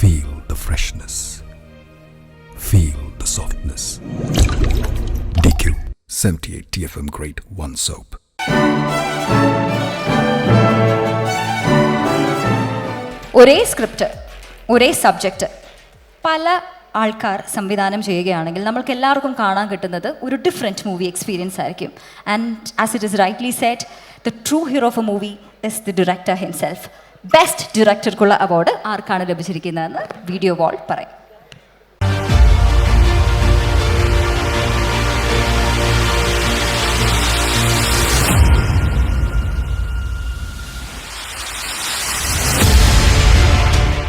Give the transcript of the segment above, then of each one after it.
Feel the freshness. Feel the softness. DQ 78 TFM Grade 1 Soap. ഒരേ script ഒരേ subject പല ആൾക്കാർ സംവിധാനം ചെയ്യുകയാണെങ്കിൽ നമ്മൾക്ക് എല്ലാവർക്കും കാണാൻ കിട്ടുന്നത് ഒരു ഡിഫറെന്റ് മൂവി എക്സ്പീരിയൻസ് ആയിരിക്കും and as it is rightly said the true hero of a movie is the director himself best ഡയറക്ടർക്കുള്ള award ആർക്കാണ് ലഭിച്ചിരിക്കുന്നതെന്ന് വീഡിയോ വാൾ പറയും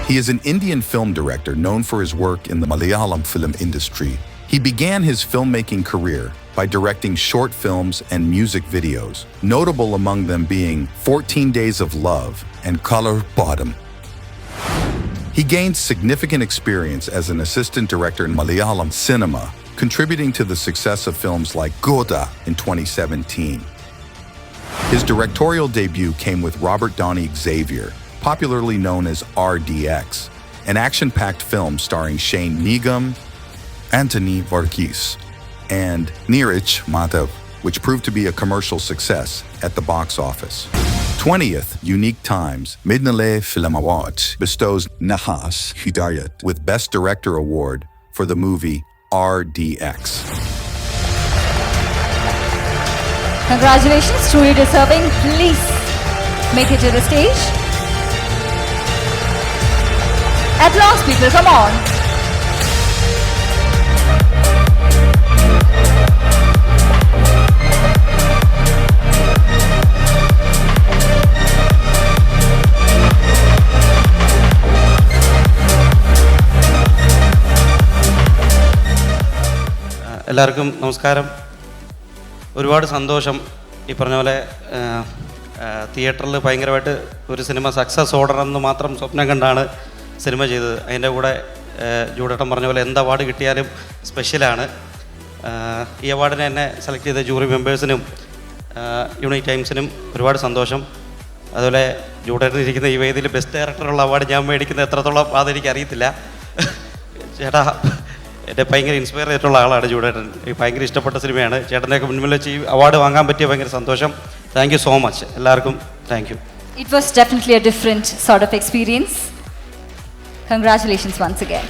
He is an Indian film director known for his work in the Malayalam film industry. He began his filmmaking career by directing short films and music videos, notable among them being 14 Days of Love and Color Bottom. He gained significant experience as an assistant director in Malayalam cinema, contributing to the success of films like Goda in 2017. His directorial debut came with Robert Downey Xavier, popularly known as RDX, an action packed film starring Shane Nigam, Anthony Varghese, and Neeraj Madhav, which proved to be a commercial success at the box office. 20th Unique Times Midnale Film Awards bestows Nahas Hidayat with Best Director Award for the movie RDX. Congratulations, truly deserving. Please make it to the stage. Applause, people, come on. എല്ലാവർക്കും നമസ്കാരം. ഒരുപാട് സന്തോഷം. ഈ പറഞ്ഞ പോലെ തിയേറ്ററിൽ ഭയങ്കരമായിട്ട് ഒരു സിനിമ സക്സസ് ഓടണമെന്ന് മാത്രം സ്വപ്നം കണ്ടാണ് സിനിമ ചെയ്തത്. അതിന്റെ കൂടെ ജൂഡേട്ടൻ പറഞ്ഞ പോലെ എന്ത് അവാർഡ് കിട്ടിയാലും സ്പെഷ്യലാണ്. ഈ അവാർഡിനെ എന്നെ സെലക്ട് ചെയ്ത ജൂറി മെമ്പേഴ്സിനും യൂണിറ്റ് ടൈംസിനും ഒരുപാട് സന്തോഷം. അതുപോലെ ജൂഡേട്ടൻ ഇരിക്കുന്ന ഈ വേദിയിൽ ബെസ്റ്റ് ഡയറക്ടറുള്ള അവാർഡ് ഞാൻ മേടിക്കുന്നത് എത്രത്തോളം അതെനിക്ക് അറിയത്തില്ല ചേട്ടാ എന്നെ ഭയങ്കര ഇൻസ്പയർ ചെയ്തിട്ടുള്ള ആളാണ് ചൂടേട്ടൻ ഈ ഭയങ്കര ഇഷ്ടപ്പെട്ട സിനിമയാണ്. ചേട്ടന്റെയൊക്കെ മുൻപിൽ വെച്ച് ഈ അവാർഡ് വാങ്ങാൻ പറ്റിയ ഭയങ്കര സന്തോഷം. താങ്ക് യു സോ മച്ച് എല്ലാവർക്കും thank you it was definitely a different sort of experience Congratulations once again.